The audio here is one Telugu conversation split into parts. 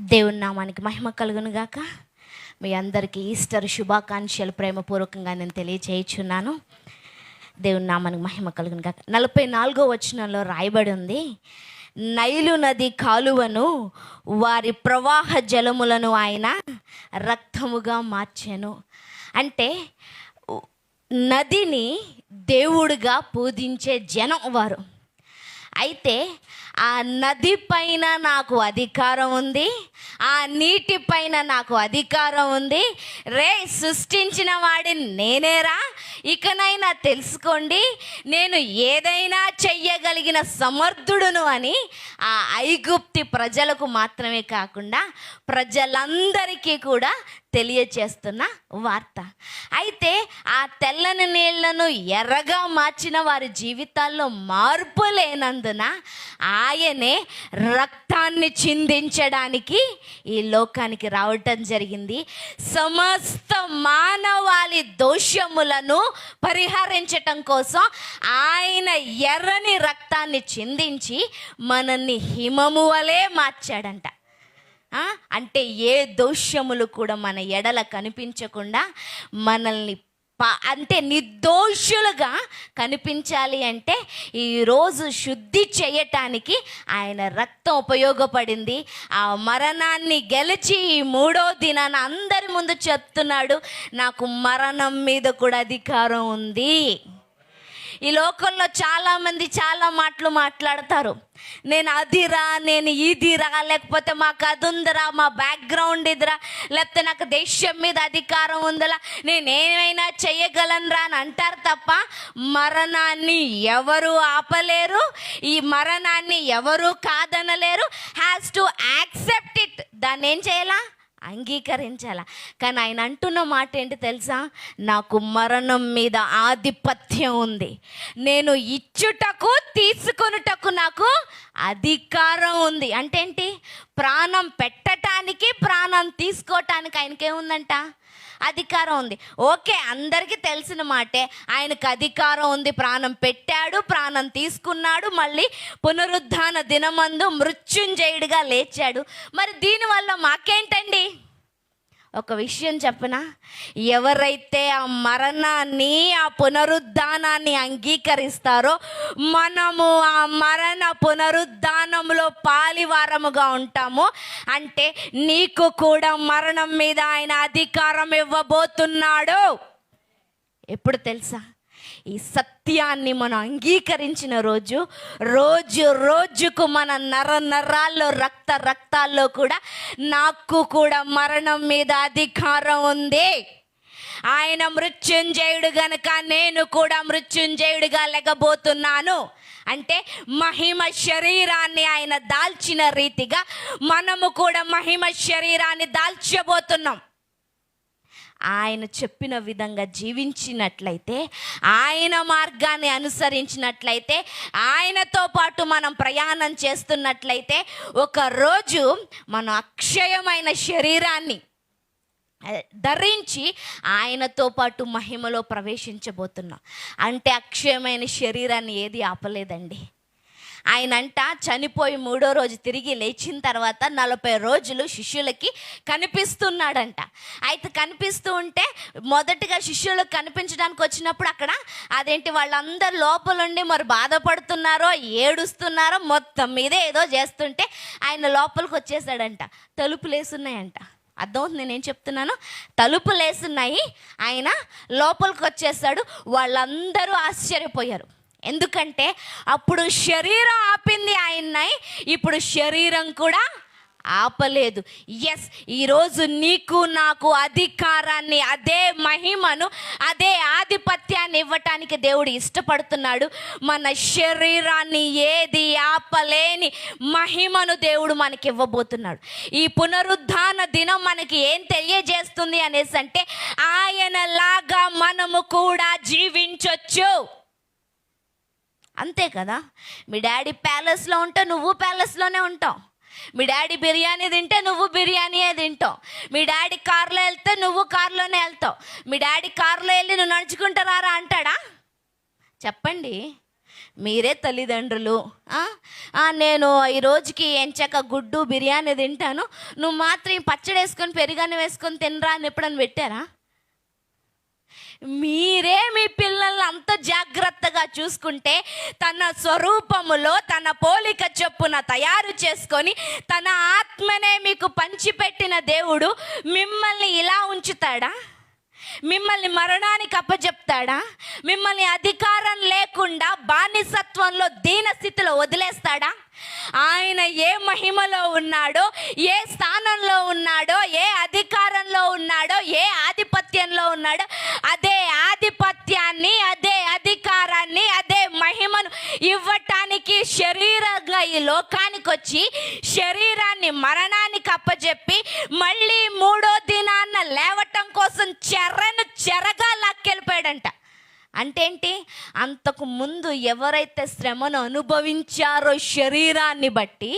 దేవుని నామానికి మహిమ కలుగును గాక మీ అందరికీ ఈస్టర్ శుభాకాంక్షలు ప్రేమపూర్వకంగా నేను తెలియచేయుచున్నాను. దేవుని నామానికి మహిమ కలుగును గాక నలభై నాలుగో వచనంలో రాయబడి ఉంది నైలు నది కాలువను వారి ప్రవాహ జలములను ఆయన రక్తముగా మార్చాను. అంటే నదిని దేవుడిగా పూజించే జనం వారు. అయితే ఆ నది పైన నాకు అధికారం ఉంది ఆ నీటి పైన నాకు అధికారం ఉంది. రే సృష్టించిన వాడిని నేనేరా? ఇకనైనా తెలుసుకోండి నేను ఏదైనా చెయ్యగలిగిన సమర్థుడును అని ఆ ఐగుప్తి ప్రజలకు మాత్రమే కాకుండా ప్రజలందరికీ కూడా తెలియచేస్తున్న వార్త. అయితే ఆ తెల్లని నీళ్ళను ఎర్రగా మార్చిన వారి జీవితాల్లో మార్పు లేనందున ఆ ఆయనే రక్తాన్ని చిందించడానికి ఈ లోకానికి రావటం జరిగింది. సమస్త మానవాళి దోషములను పరిహరించటం కోసం ఆయన ఎర్రని రక్తాన్ని చిందించి మనల్ని హిమము వలె మార్చాడంట. అంటే ఏ దోషములు కూడా మన ఎడల కనిపించకుండా మనల్ని అంటే నిర్దోషులుగా కనిపించాలి అంటే ఈరోజు శుద్ధి చేయటానికి ఆయన రక్తం ఉపయోగపడింది. ఆ మరణాన్ని గెలిచి ఈ మూడో దినాన అందరి ముందు చెప్తున్నాడు నాకు మరణం మీద కూడా అధికారం ఉంది. ఈ లోకంలో చాలామంది చాలా మాటలు మాట్లాడతారు. నేను అదిరా నేను ఇదిరా లేకపోతే మాకు అది ఉందిరా మా బ్యాక్గ్రౌండ్ ఇదిరా లేకపోతే నాకు దేశం మీద అధికారం ఉందిరా నేనేమైనా చేయగలనురా అని అంటారు తప్ప మరణాన్ని ఎవరు ఆపలేరు ఈ మరణాన్ని ఎవరు కాదనలేరు హ్యాస్ టు యాక్సెప్ట్ ఇట్ దాన్ని ఏం చేయాలా? అంగీకరించాల? కానీ ఆయన అంటున్న మాట ఏంటి తెలుసా? నాకు మరణం మీద ఆధిపత్యం ఉంది. నేను ఇచ్చుటకు తీసుకొనుటకు నాకు అధికారం ఉంది. అంటే ఏంటి? ప్రాణం పెట్టటానికి ప్రాణం తీసుకోవటానికి ఆయనకేముందంట? అధికారం ఉంది. ఓకే అందరికీ తెలిసిన మాటే. ఆయనకు అధికారం ఉంది ప్రాణం పెట్టాడు ప్రాణం తీసుకున్నాడు మళ్ళీ పునరుద్ధాన దినమందు మృత్యుంజయుడిగా లేచాడు. మరి దీనివల్ల మాకేంటండి? ఒక విషయం చెప్పనా? ఎవరైతే ఆ మరణాన్ని ఆ పునరుద్ధానాన్ని అంగీకరిస్తారో మనము ఆ మరణ పునరుద్ధానంలో పాలివారముగా ఉంటాము. అంటే నీకు కూడా మరణం మీద ఆయన అధికారం ఇవ్వబోతున్నాడు. ఎప్పుడు తెలుసా? ఈ సత్యాన్ని మనం అంగీకరించిన రోజు రోజు రోజుకు మన నర నరాల్లో రక్త రక్తాల్లో కూడా నాకు కూడా మరణం మీద అధికారం ఉంది. ఆయన మృత్యుంజయుడు గనుక నేను కూడా మృత్యుంజయుడిగా లెగబోతున్నాను అంటే మహిమ శరీరాన్ని ఆయన దాల్చిన రీతిగా మనము కూడా మహిమ శరీరాన్ని దాల్చబోతున్నాం. ఆయన చెప్పిన విధంగా జీవించినట్లయితే ఆయన మార్గాన్ని అనుసరించినట్లయితే ఆయనతో పాటు మనం ప్రయాణం చేస్తున్నట్లయితే ఒకరోజు మనం అక్షయమైన శరీరాన్ని ధరించి ఆయనతో పాటు మహిమలో ప్రవేశించబోతున్నాం. అంటే అక్షయమైన శరీరాన్ని ఏది ఆపలేదండి. ఆయన అంట చనిపోయి మూడో రోజు తిరిగి లేచిన తర్వాత నలభై రోజులు శిష్యులకి కనిపిస్తున్నాడంట. అయితే కనిపిస్తూ ఉంటే మొదటగా శిష్యులకు కనిపించడానికి వచ్చినప్పుడు అక్కడ అదేంటి వాళ్ళందరూ లోపలుండి మరి బాధపడుతున్నారో ఏడుస్తున్నారో మొత్తం మీదే ఏదో చేస్తుంటే ఆయన లోపలికి వచ్చేసాడంట. తలుపులు వేసున్నాయంట అర్థమవుతుంది నేనేం చెప్తున్నాను? తలుపులు వేసున్నాయి ఆయన లోపలికి వచ్చేసాడు వాళ్ళందరూ ఆశ్చర్యపోయారు. ఎందుకంటే అప్పుడు శరీరం ఆపింది ఆయన్ని ఇప్పుడు శరీరం కూడా ఆపలేదు. ఎస్ ఈరోజు నీకు నాకు అధికారాన్ని అదే మహిమను అదే ఆధిపత్యాన్ని ఇవ్వటానికి దేవుడు ఇష్టపడుతున్నాడు. మన శరీరాన్ని ఏది ఆపలేని మహిమను దేవుడు మనకి ఇవ్వబోతున్నాడు. ఈ పునరుద్ధాన దినం మనకి ఏం తెలియజేస్తుంది అనేసి అంటే ఆయనలాగా మనము కూడా జీవించొచ్చు. అంతే కదా? మీ డాడీ ప్యాలెస్లో ఉంటే నువ్వు ప్యాలెస్లోనే ఉంటావు. మీ డాడీ బిర్యానీ తింటే నువ్వు బిర్యానీయే తింటావు. మీ డాడీ కారులో వెళ్తే నువ్వు కారులోనే వెళ్తావు. మీ డాడీ కార్లో వెళ్ళి నువ్వు నడుచుకుంటూ అంటాడా? చెప్పండి. మీరే తల్లిదండ్రులు. నేను ఈ రోజుకి ఎంచక గుడ్డు బిర్యానీ తింటాను. నువ్వు మాత్రం పచ్చడి వేసుకొని పెరుగన్నం వేసుకొని తినరా అని ఎప్పుడని పెట్టారా? మీరే మీ పిల్లల్ని అంత జాగ్రత్తగా చూసుకుంటే తన స్వరూపములో తన పోలిక చొప్పున తయారు చేసుకొని తన ఆత్మనే మీకు పంచిపెట్టిన దేవుడు మిమ్మల్ని ఇలా ఉంచుతాడా? మిమ్మల్ని మరణానికి అప్పచెప్తాడా మిమ్మల్ని అధికారం లేకుండా బానిసత్వంలో దీన స్థితిలో వదిలేస్తాడా? ఆయన ఏ మహిమలో ఉన్నాడో ఏ స్థానంలో ఆధిపత్యంలో అదే ఆధిపత్యాన్ని అదే అధికారాన్ని అదే మహిమను ఇవ్వటానికి శరీరంగా ఈ లోకానికి వచ్చి శరీరాన్ని మరణానికి అప్పచెప్పి మళ్ళీ మూడో దినాన్న లేవటం కోసం చెర్రను చెరగా లాక్కెళ్ళిపోయాడంట. అంటే ఏంటి అంతకు ముందు ఎవరైతే శ్రమను అనుభవించారో శరీరాన్ని బట్టి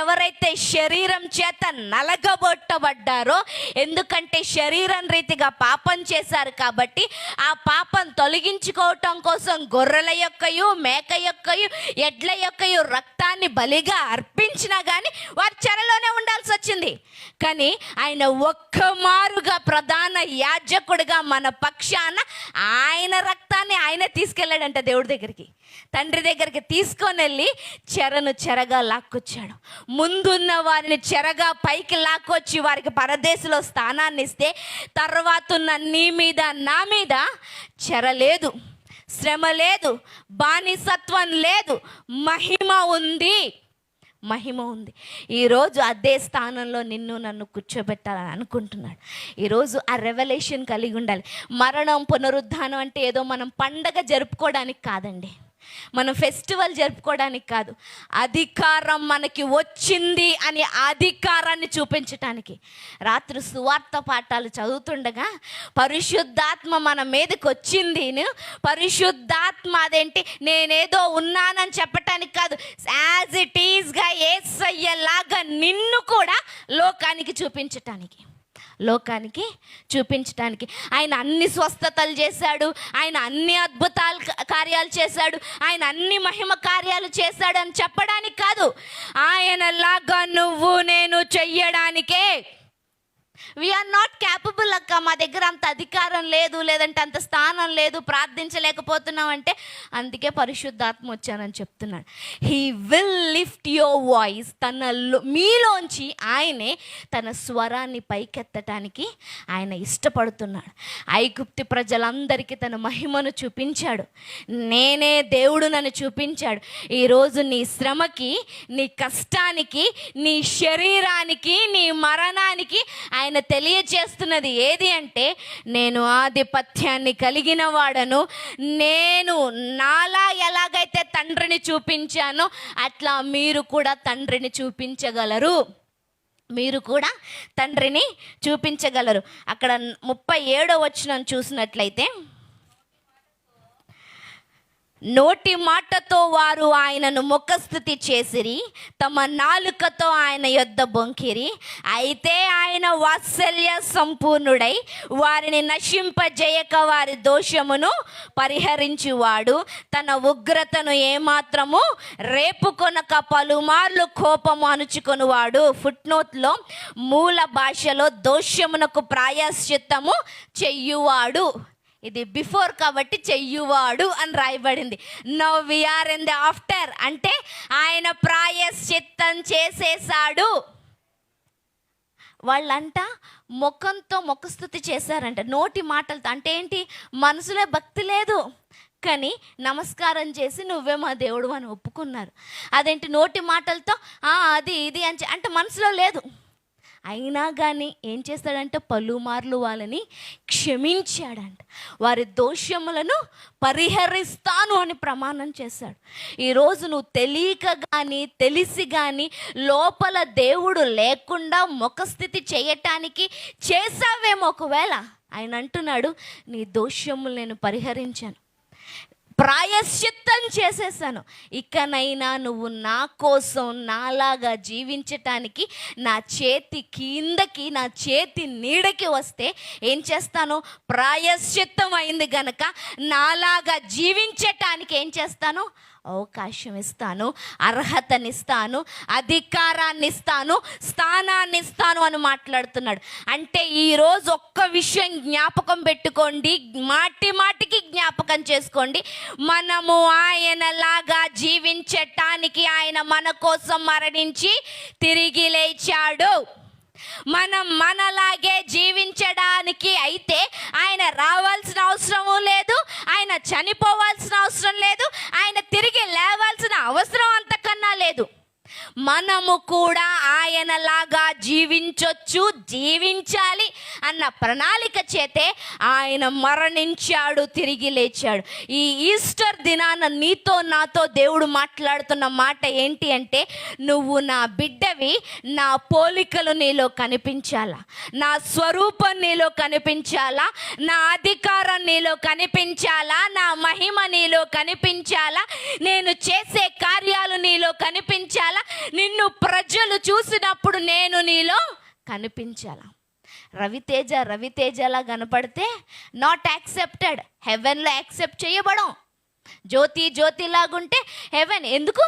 ఎవరైతే శరీరం చేత నలగబొట్టబడ్డారో ఎందుకంటే శరీరం రీతిగా పాపం చేశారు కాబట్టి ఆ పాపం తొలగించుకోవటం కోసం గొర్రెల యొక్కయు మేక యొక్కయు ఎడ్ల యొక్కయు రక్తాన్ని బలిగా అర్పించినా కానీ వారి చెరలోనే ఉండాల్సి వచ్చింది కానీ ఆయన ఒక్క మారుగా ప్రధాన యాజకుడిగా మన పక్షాన ఆయన రక్తాన్ని ఆయన తీసుకెళ్ళాడంట దేవుడి దగ్గరికి. తండ్రి దగ్గరికి తీసుకొని వెళ్ళి చెరను చెరగా లాక్కొచ్చాడు. ముందున్న వారిని చెరగా పైకి లాక్కొచ్చి వారికి పరదేశంలో స్థానాన్ని ఇస్తే తర్వాత ఉన్న నీ మీద నా మీద చెర లేదు శ్రమ లేదు బానిసత్వం లేదు మహిమ ఉంది. మహిమ ఉంది. ఈరోజు అదే స్థానంలో నిన్ను నన్ను కూర్చోబెట్టాలని అనుకుంటున్నాడు. ఈరోజు ఆ రెవల్యూషన్ కలిగి ఉండాలి. మరణం పునరుద్ధానం అంటే ఏదో మనం పండగ జరుపుకోవడానికి కాదండి. మనం ఫెస్టివల్ జరుపుకోవడానికి కాదు అధికారం మనకి వచ్చింది అని అధికారాన్ని చూపించటానికి. రాత్రి సువార్త పాఠాలు చదువుతుండగా పరిశుద్ధాత్మ మన మీదకి వచ్చింది పరిశుద్ధాత్మ అదేంటి? నేనేదో ఉన్నానని చెప్పటానికి కాదు యాజ్ ఇట్ ఈస్గా ఏసయ్యలాగా నిన్ను కూడా లోకానికి చూపించటానికి. లోకానికి చూపించడానికి ఆయన అన్ని స్వస్థతలు చేశాడు. ఆయన అన్ని అద్భుతాలు కార్యాలు చేశాడు. ఆయన అన్ని మహిమ కార్యాలు చేశాడు అని చెప్పడానికి కాదు. ఆయనలాగా నువ్వు నేను చెయ్యడానికే వీఆర్ నాట్ క్యాపబుల్ అక్క. మా దగ్గర అంత అధికారం లేదు లేదంటే అంత స్థానం లేదు ప్రార్థించలేకపోతున్నాం అంటే అందుకే పరిశుద్ధాత్మ వచ్చానని చెప్తున్నాడు. He will lift your voice తన మీలోంచి ఆయనే తన స్వరాన్ని పైకెత్తటానికి ఆయన ఇష్టపడుతున్నాడు. ఐగుప్తి ప్రజలందరికీ తన మహిమను చూపించాడు. నేనే దేవుడు నన్ను చూపించాడు. ఈరోజు నీ శ్రమకి నీ కష్టానికి నీ శరీరానికి నీ మరణానికి ఆయన తెలియచేస్తున్నది ఏది అంటే నేను ఆధిపత్యాన్ని కలిగిన వాడను నేను నాలా ఎలాగైతే తండ్రిని చూపించానో అట్లా మీరు కూడా తండ్రిని చూపించగలరు. మీరు కూడా తండ్రిని చూపించగలరు. అక్కడ ముప్పై ఏడో వచ్చిన చూసినట్లయితే నోటి మాటతో వారు ఆయనను ముఖస్థుతి చేసిరి తమ నాలుకతో ఆయన యొద్ద బొంకిరి. అయితే ఆయన వాత్సల్య సంపూర్ణుడై వారిని నశింపజేయక వారి దోషమును పరిహరించువాడు. తన ఉగ్రతను ఏమాత్రము రేపుకొనక పలుమార్లు కోపము అణుచుకొనువాడు. ఫుట్నోట్లో మూల భాషలో దోషమునకు ప్రాయశ్చిత్తము చెయ్యువాడు ఇది బిఫోర్ కాబట్టి చెయ్యువాడు అని రాయబడింది. No we are in the after అంటే ఆయన ప్రాయశ్చిత్తం చేసేసాడు వాళ్ళంట ముఖంతో ముఖస్థుతి చేశారంట. నోటి మాటలతో. అంటే ఏంటి? మనసులో భక్తి లేదు. కానీ నమస్కారం చేసి నువ్వే మా దేవుడు అని ఒప్పుకున్నారు. అదేంటి? నోటి మాటలతో అది ఇది అని అంటే మనసులో లేదు. అయినా కానీ ఏం చేస్తాడంటే? పలుమార్లు వాళ్ళని క్షమించాడంట. వారి దోషములను పరిహరిస్తాను అని ప్రమాణం చేశాడు. ఈరోజు నువ్వు తెలియక కానీ తెలిసి కానీ లోపల దేవుడు లేకుండా ముఖస్థితి చేయటానికి చేసావేమో ఒకవేళ. ఆయన అంటున్నాడు నీ దోషములు నేను పరిహరించాను. ప్రాయశ్చిత్తం చేసేసాను. ఇకనైనా నువ్వు నా కోసం నాలాగా జీవించటానికి నా చేతి కిందకి నా చేతి నీడకి వస్తే ఏం చేస్తాను? ప్రాయశ్చిత్తం అయింది గనక నాలాగా జీవించటానికి ఏం చేస్తాను? అవకాశం ఇస్తాను అర్హతనిస్తాను అధికారాన్ని ఇస్తాను స్థానాన్ని ఇస్తాను అని మాట్లాడుతున్నాడు. అంటే ఈరోజు ఒక్క విషయం జ్ఞాపకం పెట్టుకోండి మాటి మాటికి జ్ఞాపకం చేసుకోండి. మనము ఆయనలాగా జీవించటానికి ఆయన మన కోసం మరణించి తిరిగి లేచాడు. మనం మనలాగే జీవించడానికి అయితే ఆయన రావాల్సిన అవసరము లేదు ఆయన చనిపోవాల్సిన అవసరం లేదు. తిరిగి లేవాల్సిన అవసరం అంతకన్నా లేదు. మనము కూడా ఆయనలాగా జీవించొచ్చు జీవించాలి అన్న ప్రణాళిక చేతే ఆయన మరణించాడు తిరిగి లేచాడు. ఈ ఈస్టర్ దినాన నీతో నాతో దేవుడు మాట్లాడుతున్న మాట ఏంటి అంటే నువ్వు నా బిడ్డవి నా పోలికలు నీలో కనిపించాలా? నా స్వరూపం నీలో కనిపించాలా? నా అధికారం నీలో కనిపించాలా? నా మహిమ నీలో కనిపించాలా? నేను చేసే కార్యాలు నీలో కనిపించాలా? నిన్ను ప్రజలు చూసినప్పుడు నేను నీలో కనిపించాలా? రవితేజ రవితేజలా కనపడితే నాట్ యాక్సెప్టెడ్ హెవెన్లో యాక్సెప్ట్ చేయబడం. జ్యోతి జ్యోతి లాగుంటే హెవెన్ ఎందుకు?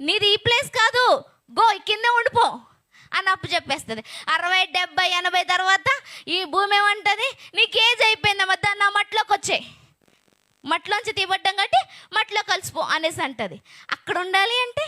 నీది ఈ ప్లేస్ కాదు. గో కింద ఉండిపో అని అప్పు చెప్పేస్తుంది. అరవై డెబ్బై ఎనభై తర్వాత ఈ భూమి ఏమంటుంది? నీకు ఏజ్ అయిపోయిందమ్మా దాన్ని నా మట్లోకి వచ్చాయి మట్లోంచి తీయబడ్డం కాబట్టి మట్లో కలిసిపో అనేసి అంటది. అక్కడ ఉండాలి అంటే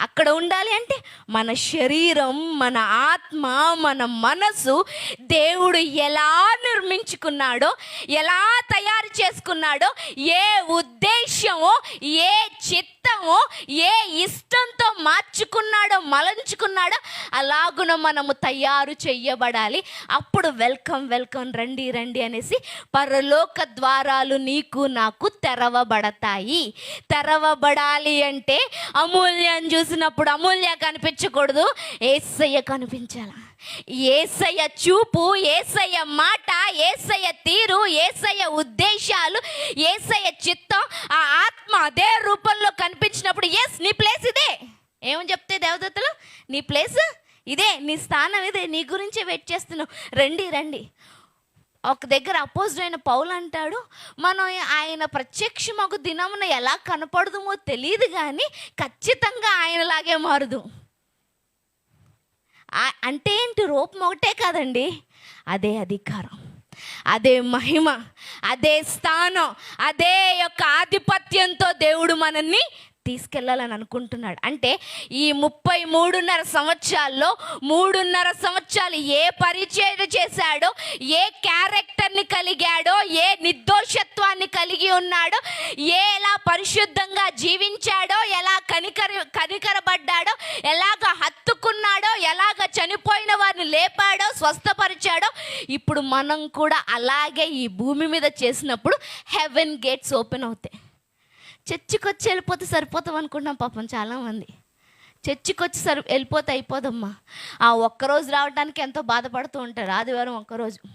అక్కడ ఉండాలి అంటే మన శరీరం మన ఆత్మ మన మనసు దేవుడు ఎలా నిర్మించుకున్నాడో ఎలా తయారు చేసుకున్నాడో ఏ ఉద్దేశమో ఏ చిత్తమో ఏ ఇష్టంతో మార్చుకున్నాడో మలంచుకున్నాడో అలాగున మనము తయారు చెయ్యబడాలి అప్పుడు వెల్కమ్ వెల్కమ్ రండి రండి అనేసి పరలోక ద్వారాలు నీకు నాకు తెరవబడతాయి. తెరవబడాలి అంటే అమూల్యం చూసినప్పుడు అమూల్య కనిపించకూడదు ఏసయ్య కనిపించాల. ఏసయ్య చూపు ఏసయ్య మాట ఏసయ్య తీరు ఏసయ్య ఉద్దేశాలు ఏసయ్య చిత్తం ఆ ఆత్మ అదే రూపంలో కనిపించినప్పుడు ఎస్ నీ ప్లేస్ ఇదే. ఏమని చెప్తే దేవదత్తలు? నీ ప్లేస్ ఇదే నీ స్థానం ఇదే నీ గురించే వెయిట్ చేస్తున్నావు. రండి రండి. ఒక దగ్గర అపోజిట్ అయిన పౌలు అంటాడు మనం ఆయన ప్రత్యక్షమగు దినమున ఎలా కనపడదుమో తెలియదు కానీ ఖచ్చితంగా ఆయనలాగే మారుదు. అంటే ఏంటి రూపం ఒకటే కాదండి? అదే అధికారం అదే మహిమ అదే స్థానం అదే యొక్క ఆధిపత్యంతో దేవుడు మనల్ని తీసుకెళ్ళాలని అనుకుంటున్నాడు. అంటే ఈ ముప్పై మూడున్నర సంవత్సరాల్లో మూడున్నర సంవత్సరాలు ఏ పరిచయం చేశాడో ఏ క్యారెక్టర్ని కలిగాడో ఏ నిర్దోషత్వాన్ని కలిగి ఉన్నాడో ఏ ఎలా పరిశుద్ధంగా జీవించాడో ఎలా కనికర కనికరబడ్డాడో ఎలాగ హత్తుకున్నాడో ఎలాగ చనిపోయిన వారిని లేపాడో స్వస్థపరిచాడో ఇప్పుడు మనం కూడా అలాగే ఈ భూమి మీద చేసినప్పుడు హెవెన్ గేట్స్ ఓపెన్ అవుతాయి. చర్చికి వచ్చి వెళ్ళిపోతే సరిపోతాం అనుకుంటున్నాం పాపం చాలామంది. చర్చికి వచ్చి సరి వెళ్ళిపోతే అయిపోదమ్మా. ఆ ఒక్కరోజు రావడానికి ఎంతో బాధపడుతూ ఉంటారు. ఆదివారం ఒక్కరోజు.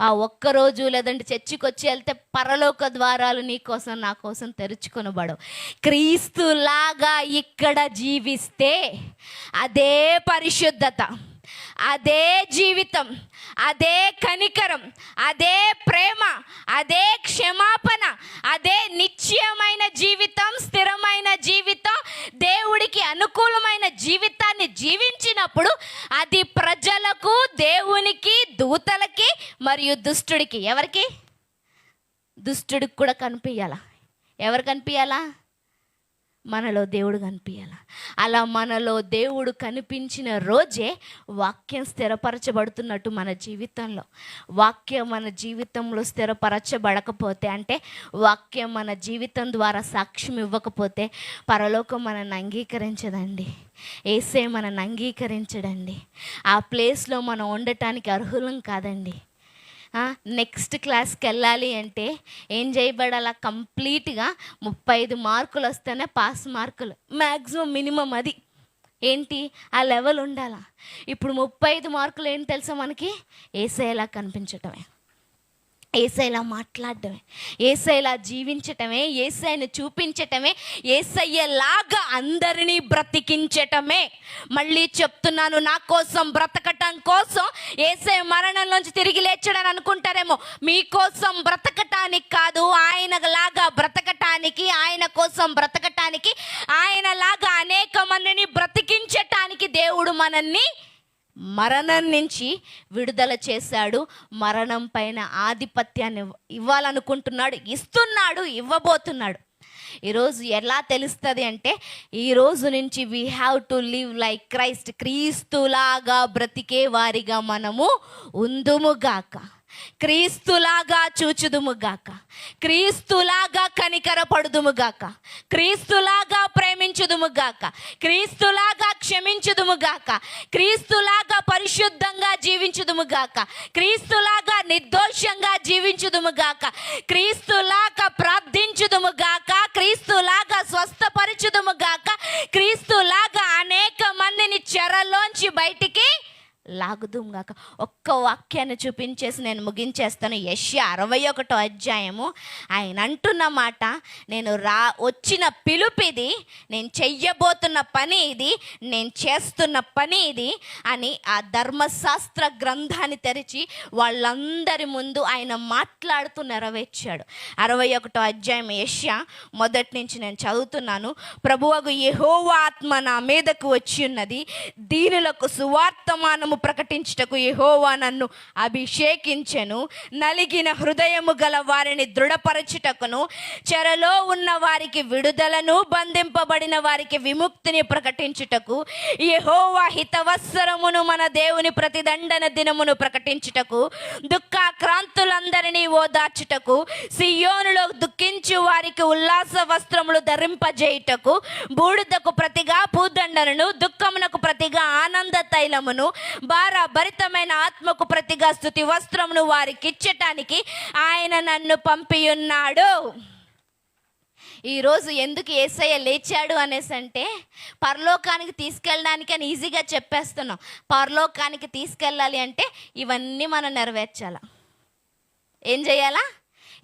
ఆ ఒక్కరోజు లేదంటే చర్చికి వచ్చి వెళ్తే పరలోక ద్వారాలు నీ కోసం నా కోసం తెరుచుకొనబడవు. క్రీస్తులాగా ఇక్కడ జీవిస్తే అదే పరిశుద్ధత. అదే జీవితం అదే కనికరం అదే ప్రేమ అదే క్షమాపణ అదే నిశ్చయమైన జీవితం స్థిరమైన జీవితం దేవుడికి అనుకూలమైన జీవితాన్ని జీవించినప్పుడు అది ప్రజలకు దేవునికి దూతలకి మరియు దుష్టుడికి. ఎవరికి? దుష్టుడికి కూడా కనిపించాలా ఎవరు కనిపించాలా మనలో దేవుడు కనిపించాల అలా మనలో దేవుడు కనిపించిన రోజే వాక్యం స్థిరపరచబడుతున్నట్టు మన జీవితంలో. వాక్యం మన జీవితంలో స్థిరపరచబడకపోతే అంటే వాక్యం మన జీవితం ద్వారా సాక్ష్యం ఇవ్వకపోతే పరలోకం మనల్ని అంగీకరించదండి. ఏసే మనల్ని అంగీకరించడండి. ఆ ప్లేస్లో మనం ఉండటానికి అర్హులం కాదండి. నెక్స్ట్ క్లాస్కి వెళ్ళాలి అంటే ఏం చేయబడాలా? కంప్లీట్గా ముప్పై ఐదు మార్కులు వస్తేనే పాస్ మార్కులు. మ్యాక్సిమం మినిమం అది. ఏంటి? ఆ లెవెల్ ఉండాలా. ఇప్పుడు ముప్పై ఐదు మార్కులు ఏంటి తెలుసా మనకి? ఏసేలా కనిపించటమే. ఏసైలా మాట్లాడటమే ఏసైలా జీవించటమే ఏసైని చూపించటమే ఏసయ్యలాగా అందరినీ బ్రతికించటమే. మళ్ళీ చెప్తున్నాను నా కోసం బ్రతకటం కోసం ఏసై మరణంలోంచి తిరిగి లేచడని అనుకుంటారేమో. మీకోసం బ్రతకటానికి కాదు ఆయనలాగా బ్రతకటానికి ఆయన కోసం బ్రతకటానికి ఆయనలాగా అనేక మందిని బ్రతికించటానికి దేవుడు మనల్ని మరణం నుంచి విడుదల చేశాడు. మరణం పైన ఆధిపత్యాన్ని ఇవ్వాలనుకుంటున్నాడు. ఇస్తున్నాడు ఇవ్వబోతున్నాడు. ఈరోజు ఎలా తెలుస్తుంది అంటే ఈ రోజు నుంచి we have to live like Christ క్రీస్తులాగా బ్రతికే వారిగా మనము ఉందుముగాక క్రీస్తులాగా చూచుదుముగాక క్రీస్తులాగా కనికరపడుదుముగాక క్రీస్తులాగా ప్రేమించుదుముగాక క్రీస్తులాగా క్షమించుదుముగాక క్రీస్తులాగా పరిశుద్ధంగా జీవించుదుముగాక క్రీస్తులాగా నిర్దోషంగా జీవించుదుముగాక క్రీస్తులాగా ప్రార్థించుదుముగాక క్రీస్తులాగా స్వస్థపరచుదుముగాక క్రీస్తులాగా అనేక మందిని చెరలోంచి బయటికి లాగుదుంగాక ఒక్క వాక్యాన్ని చూపించేసి నేను ముగించేస్తాను. యశ్య అరవై ఒకటో అధ్యాయము. ఆయన అంటున్న మాట నేను రా వచ్చిన పిలుపిది నేను చెయ్యబోతున్న పని ఇది నేను చేస్తున్న పని ఇది అని ఆ ధర్మశాస్త్ర గ్రంథాన్ని తెరిచి వాళ్ళందరి ముందు ఆయన మాట్లాడుతూ నెరవేర్చాడు. అరవై ఒకటో అధ్యాయం యశ్య మొదటి నుంచి నేను చదువుతున్నాను. ప్రభువకు యహోవాత్మ నా మీదకు వచ్చి ఉన్నది దీనులకు సువార్తను ప్రకటించుటకు యహోవా నన్ను అభిషేకించెను. నలిగిన హృదయము గల వారిని దృఢపరచుటకును చెరలో ఉన్న వారికి విడుదలను బంధింపబడిన వారికి విముక్తిని ప్రకటించుటకు యహోవా హితవత్సరమును మన దేవుని ప్రతిదండన దినమును ప్రకటించుటకు దుఃఖాక్రాంతులందరినీ ఓదార్చుటకు సియోనులో దుఃఖించు వారికి ఉల్లాస వస్త్రములు ధరింపజేయుటకు బూడిదకు ప్రతిగా పూదండలను దుఃఖమునకు ప్రతిగా ఆనంద తైలమును భార భరితమైన ఆత్మకు ప్రతిగా స్థుతి వస్త్రమును వారికి ఇచ్చటానికి ఆయన నన్ను పంపియున్నాడు. ఈరోజు ఎందుకు ఏసయ్య లేచాడు అనేసి అంటే పరలోకానికి తీసుకెళ్ళడానికి అని ఈజీగా చెప్పేస్తున్నాం. పరలోకానికి తీసుకెళ్ళాలి అంటే ఇవన్నీ మనం నెరవేర్చాల? ఏం చేయాలా?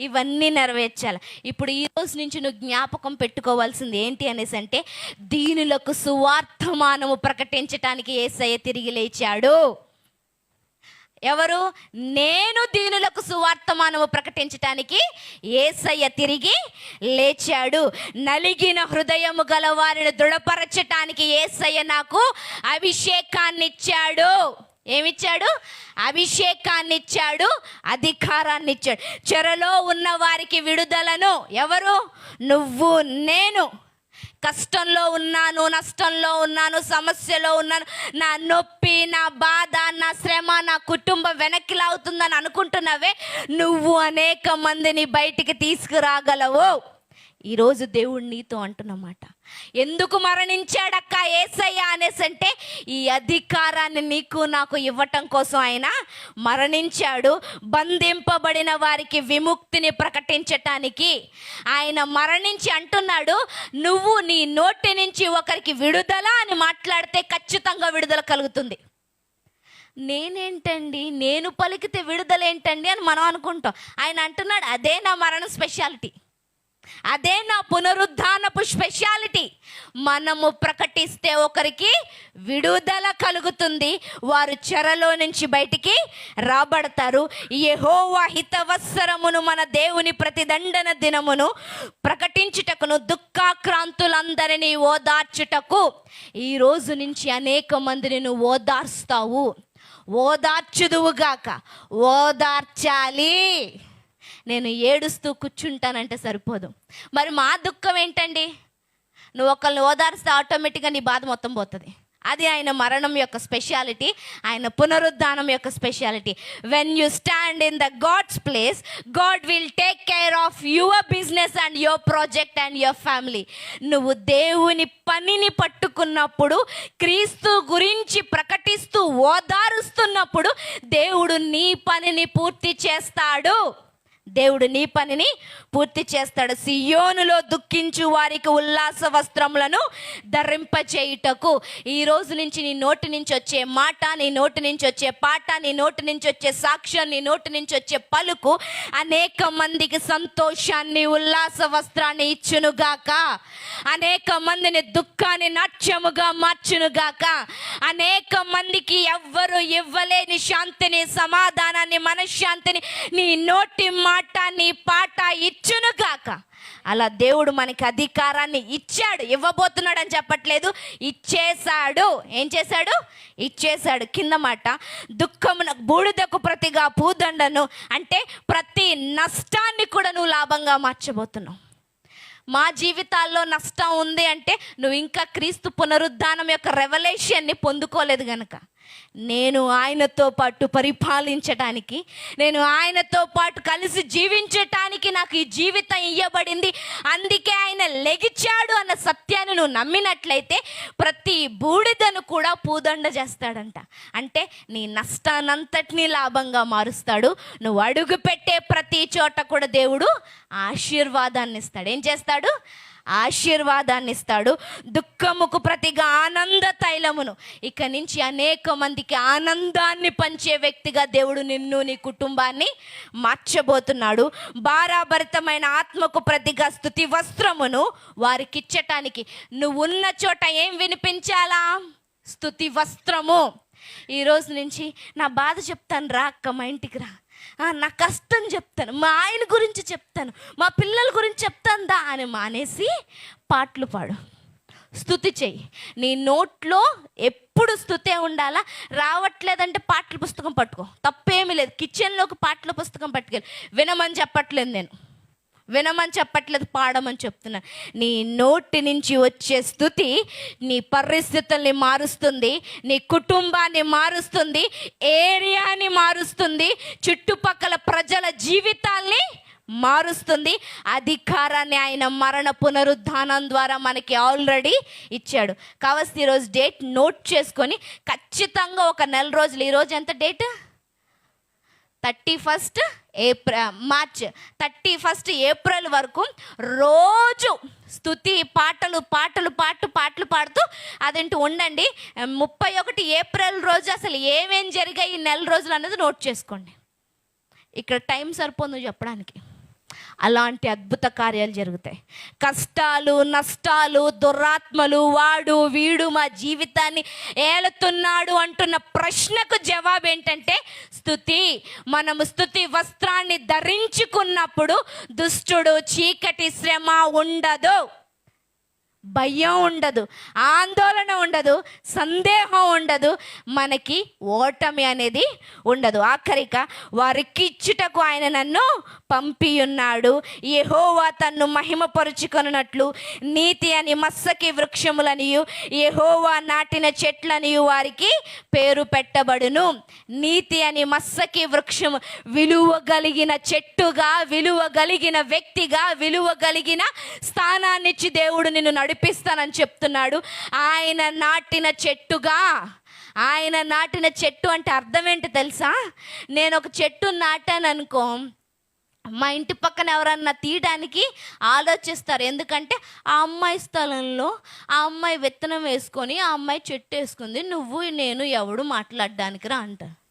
ఇవన్నీ నెరవేర్చాలి. ఇప్పుడు ఈ రోజు నుంచి నువ్వు జ్ఞాపకం పెట్టుకోవాల్సింది ఏంటి అనేసి అంటే దీనులకు సువార్థమానము ప్రకటించటానికి ఏసయ్య తిరిగి లేచాడు. ఎవరు? నేను దీనులకు సువార్తమానము ప్రకటించటానికి ఏసయ్య తిరిగి లేచాడు. నలిగిన హృదయము గల వారిని దృఢపరచటానికి ఏసయ్య నాకు అభిషేకాన్ని ఇచ్చాడు ఏమిచ్చాడు? అభిషేకాన్ని ఇచ్చాడు అధికారాన్ని ఇచ్చాడు చెరలో ఉన్న వారికి విడుదలను ఎవరు? నువ్వు నేను. కష్టంలో ఉన్నాను నష్టంలో ఉన్నాను సమస్యలో ఉన్నాను. నా నొప్పి నా బాధ నా శ్రమ నా కుటుంబం వెనక్కి లాగుతుందని అనుకుంటున్నావే? నువ్వు అనేక మందిని బయటికి తీసుకురాగలవు. ఈరోజు దేవుడు నీతో అంటున్నమాట. ఎందుకు మరణించాడక్క ఏసయ్య అనేసి అంటే ఈ అధికారాన్ని నీకు నాకు ఇవ్వటం కోసం ఆయన మరణించాడు. బంధింపబడిన వారికి విముక్తిని ప్రకటించటానికి ఆయన మరణించి అంటున్నాడు నువ్వు నీ నోటి నుంచి ఒకరికి విడుదల అని మాట్లాడితే ఖచ్చితంగా విడుదల కలుగుతుంది. నేనేంటండి? నేను పలికితే విడుదల ఏంటండి? అని మనం అనుకుంటాం. ఆయన అంటున్నాడు అదే నా మరణ స్పెషాలిటీ. అదే నా పునరుద్ధానపు స్పెషాలిటీ మనము ప్రకటిస్తే ఒకరికి విడుదల కలుగుతుంది. వారు చెరలో నుంచి బయటికి రాబడతారు. యహోవా హితవత్సరమును మన దేవుని ప్రతిదండన దినమును ప్రకటించుటకును దుఃఖాక్రాంతులందరినీ ఓదార్చుటకు. ఈ రోజు నుంచి అనేక మందిని నువ్వు ఓదార్స్తావు. ఓదార్చుదువుగాక. ఓదార్చాలి. నేను ఏడుస్తూ కూర్చుంటానంటే సరిపోదు. మరి మా దుఃఖం ఏంటండి? నువ్వు ఒకళ్ళని ఓదార్స్తే ఆటోమేటిక్గా నీ బాధ మొత్తం పోతుంది. అది ఆయన మరణం యొక్క స్పెషాలిటీ ఆయన పునరుద్ధానం యొక్క speciality. When you stand in the God's place God will take care of your business and your project and your family నువ్వు దేవుని పనిని పట్టుకున్నప్పుడు క్రీస్తు గురించి ప్రకటిస్తూ ఓదారుస్తున్నప్పుడు దేవుడు నీ పనిని పూర్తి చేస్తాడు. దేవుడు నీ పనిని పూర్తి చేస్తాడు. సియోనులో దుఃఖించు వారికి ఉల్లాస వస్త్రములను ధరింపచేయుటకు. ఈ రోజు నుంచి నీ నోటి నుంచి వచ్చే మాట నీ నోటి నుంచి వచ్చే పాట నీ నోటి నుంచి వచ్చే సాక్ష్యం నీ నోటి నుంచి వచ్చే పలుకు అనేక మందికి సంతోషాన్ని ఉల్లాస వస్త్రాన్ని ఇచ్చునుగాక అనేక మందిని దుఃఖాన్ని నాట్యముగా మార్చునుగాక అనేక మందికి ఎవ్వరు ఇవ్వలేని శాంతిని సమాధానాన్ని మనశ్శాంతిని నీ నోటి మాట నీ పాట ఇచ్చును గాక. అలా దేవుడు మనకి అధికారాన్ని ఇచ్చాడు ఇవ్వబోతున్నాడు అని చెప్పట్లేదు. ఇచ్చేశాడు. ఏం చేశాడు? ఇచ్చేశాడు. కింద మాట దుఃఖమున బూడిదకు ప్రతిగా పూదండను అంటే ప్రతి నష్టాన్ని కూడా నువ్వు లాభంగా మార్చబోతున్నావు. మా జీవితాల్లో నష్టం ఉంది అంటే నువ్వు ఇంకా క్రీస్తు పునరుద్ధానం యొక్క రెవల్యూషన్ని పొందుకోలేదు గనక. నేను ఆయనతో పాటు పరిపాలించటానికి నేను ఆయనతో పాటు కలిసి జీవించటానికి నాకు ఈ జీవితం ఇవ్వబడింది అందుకే ఆయన లెగిచాడు అన్న సత్యాన్ని నువ్వు నమ్మినట్లయితే ప్రతి బూడిదను కూడా పూదండ చేస్తాడంట. అంటే నీ నష్టానంతటినీ లాభంగా మారుస్తాడు. నువ్వు అడుగు పెట్టే ప్రతి చోట కూడా దేవుడు ఆశీర్వాదాన్ని ఇస్తాడు. ఏం చేస్తాడు? ఆశీర్వాదాన్ని ఇస్తాడు దుఃఖముకు ప్రతిగా ఆనంద తైలమును. ఇక నుంచి అనేక మందికి ఆనందాన్ని పంచే వ్యక్తిగా దేవుడు నిన్ను నీ కుటుంబాన్ని మార్చబోతున్నాడు. భారాభరితమైన ఆత్మకు ప్రతిగా స్థుతి వస్త్రమును వారికి ఇచ్చటానికి నువ్వు ఉన్న చోట ఏం వినిపించాలా? స్థుతి వస్త్రము. ఈ రోజు నుంచి నా బాధ చెప్తాను రా అక్క మా ఇంటికి రా. నా కష్టం చెప్తాను మా ఆయన గురించి చెప్తాను మా పిల్లల గురించి చెప్తాను దా అని మానేసి పాటలు పాడు. స్థుతి చెయ్యి. నీ నోట్లో ఎప్పుడు స్థుతే ఉండాలా? రావట్లేదంటే పాటల పుస్తకం పట్టుకో. తప్పేమీ లేదు. కిచెన్లోకి పాటల పుస్తకం పట్టుకెళ్ళి వినమని చెప్పట్లేదు నేను. వినమని చెప్పట్లేదు పాడమని చెప్తున్నాను నీ నోటి నుంచి వచ్చే స్థుతి నీ పరిస్థితుల్ని మారుస్తుంది నీ కుటుంబాన్ని మారుస్తుంది ఏరియాని మారుస్తుంది చుట్టుపక్కల ప్రజల జీవితాల్ని మారుస్తుంది. అధికారాన్ని ఆయన మరణ పునరుద్ధానం ద్వారా మనకి ఆల్రెడీ ఇచ్చాడు. కావలసి ఈరోజు డేట్ నోట్ చేసుకొని ఖచ్చితంగా ఒక నెల రోజులు ఈరోజు ఎంత date? Thirty first April March thirty first April వరకు రోజు స్థుతి పాటలు పాటలు పాటు పాటలు పాడుతూ అదేంటి ఉండండి. ముప్పై ఒకటి ఏప్రిల్ రోజు అసలు ఏమేం జరిగాయి ఈ నెల రోజులు అన్నది నోట్ చేసుకోండి. ఇక్కడ టైం సరిపోదు చెప్పడానికి. అలాంటి అద్భుత కార్యాలు జరుగుతాయి. కష్టాలు నష్టాలు దురాత్మలు వాడు వీడు మా జీవితాన్ని ఏలుతున్నాడు అంటున్న ప్రశ్నకు జవాబు ఏంటంటే స్థుతి మనము స్థుతి వస్త్రాన్ని ధరించుకున్నప్పుడు దుష్టుడు చీకటి శ్రమ ఉండదు. భయం ఉండదు ఆందోళన ఉండదు సందేహం ఉండదు మనకి ఓటమి అనేది ఉండదు. ఆఖరిక వారికి ఇచ్చుటకు ఆయన నన్ను పంపి ఉన్నాడు యెహోవా తన్ను మహిమపరుచుకొనున్నట్లు నీతి అని మస్సకి వృక్షములనియు యెహోవా నాటిన చెట్లనియు వారికి పేరు పెట్టబడును. నీతి అని మస్సకి వృక్షము విలువగలిగిన చెట్టుగా విలువగలిగిన వ్యక్తిగా విలువగలిగిన స్థానాన్నిచ్చి దేవుడు నిన్ను నడిపిస్తానని చెప్తున్నాడు. ఆయన నాటిన చెట్టుగా ఆయన నాటిన చెట్టు అంటే అర్థం ఏంటి తెలుసా? నేను ఒక చెట్టు నాటాను అనుకో మా ఇంటి పక్కన ఎవరన్నా తీయడానికి ఆలోచిస్తారు. ఎందుకంటే ఆ అమ్మాయి స్థలంలో ఆ అమ్మాయి విత్తనం వేసుకొని ఆ అమ్మాయి చెట్టు వేసుకుంది. నువ్వు నేను ఎవడు మాట్లాడడానికి రా అంటారు.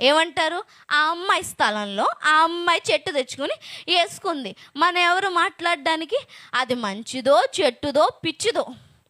ఏమంటారు? ఆ అమ్మాయి స్థలంలో ఆ అమ్మాయి చెట్టు తెచ్చుకొని వేసుకుంది. మన ఎవరు మాట్లాడడానికి? అది మంచిదో చెట్టుదో పిచ్చిదో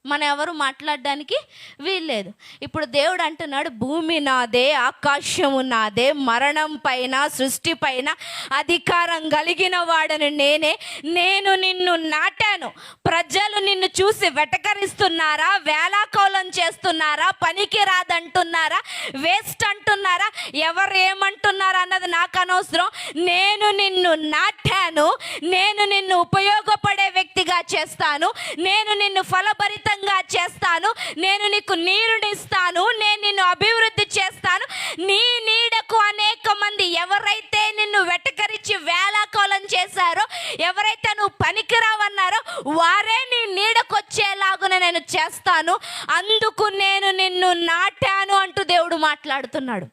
మన ఎవరు మాట్లాడడానికి వీల్లేదు. ఇప్పుడు దేవుడు అంటున్నాడు భూమి నాదే ఆకాశము నాదే మరణం పైన సృష్టి పైన అధికారం కలిగిన వాడను నేనే నేను నిన్ను నాటాను. ప్రజలు నిన్ను చూసి వెటకరిస్తున్నారా? వేలాకోలం చేస్తున్నారా? పనికి రాదంటున్నారా? వేస్ట్ అంటున్నారా? ఎవరు ఏమంటున్నారా అన్నది నాకు అనవసరం. నేను నిన్ను నాటాను. నేను నిన్ను ఉపయోగపడే వ్యక్తిగా చేస్తాను. నేను నిన్ను ఫలభరితంగా చేస్తాను. నేను నీకు నీరునిస్తాను. నేను నిన్ను అభివృద్ధి చేస్తాను. నీ నీడకు అనేక మంది ఎవరైతే నిన్ను వెటకరించి వేలాకోలం చేశారో ఎవరైతే నువ్వు పనికిరావన్నారో వారు నీ నీడకొచ్చేలాగున నేను చేస్తాను. అందుకు నేను నిన్ను నాటాను అంటూ దేవుడు మాట్లాడుతున్నాడు.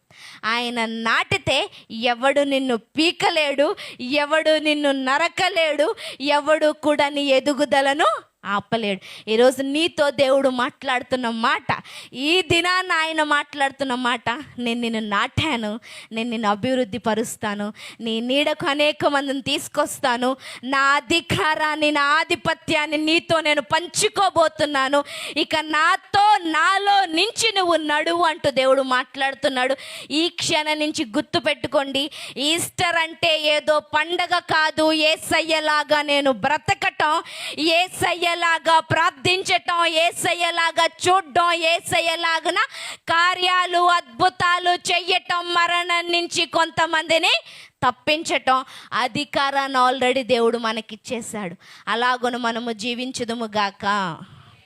ఆయన నాటితే ఎవడు నిన్ను పీకలేడు ఎవడు నిన్ను నరకలేడు ఎవడు కూడా నీ ఎదుగుదలను ఆపలేడు. ఈరోజు నీతో దేవుడు మాట్లాడుతున్న మాట ఈ దినాన్న ఆయన మాట్లాడుతున్న మాట నేను నిన్ను నాటాను నేను నిన్ను అభివృద్ధి పరుస్తాను నీ నీడకు అనేక మందిని తీసుకొస్తాను నా అధికారాన్ని నా ఆధిపత్యాన్ని నీతో నేను పంచుకోబోతున్నాను. ఇక నాతో నాలో నుంచి నువ్వు నడువు అంటూ దేవుడు మాట్లాడుతున్నాడు. ఈ క్షణం నుంచి గుర్తు పెట్టుకోండి ఈస్టర్ అంటే ఏదో పండగ కాదు ఏసయ్యలాగా నేను బ్రతకటం ఏసయ్యలాగా ప్రార్థించటం ఏసయ్యలాగా ఏ ఏసయ్యలాగా కార్యాలు అద్భుతాలు చెయ్యటం మరణం నుంచి కొంతమందిని తప్పించటం. అధికారాన్ని ఆల్రెడీ దేవుడు మనకిచ్చేశాడు. అలాగను మనము జీవించదుము గాక.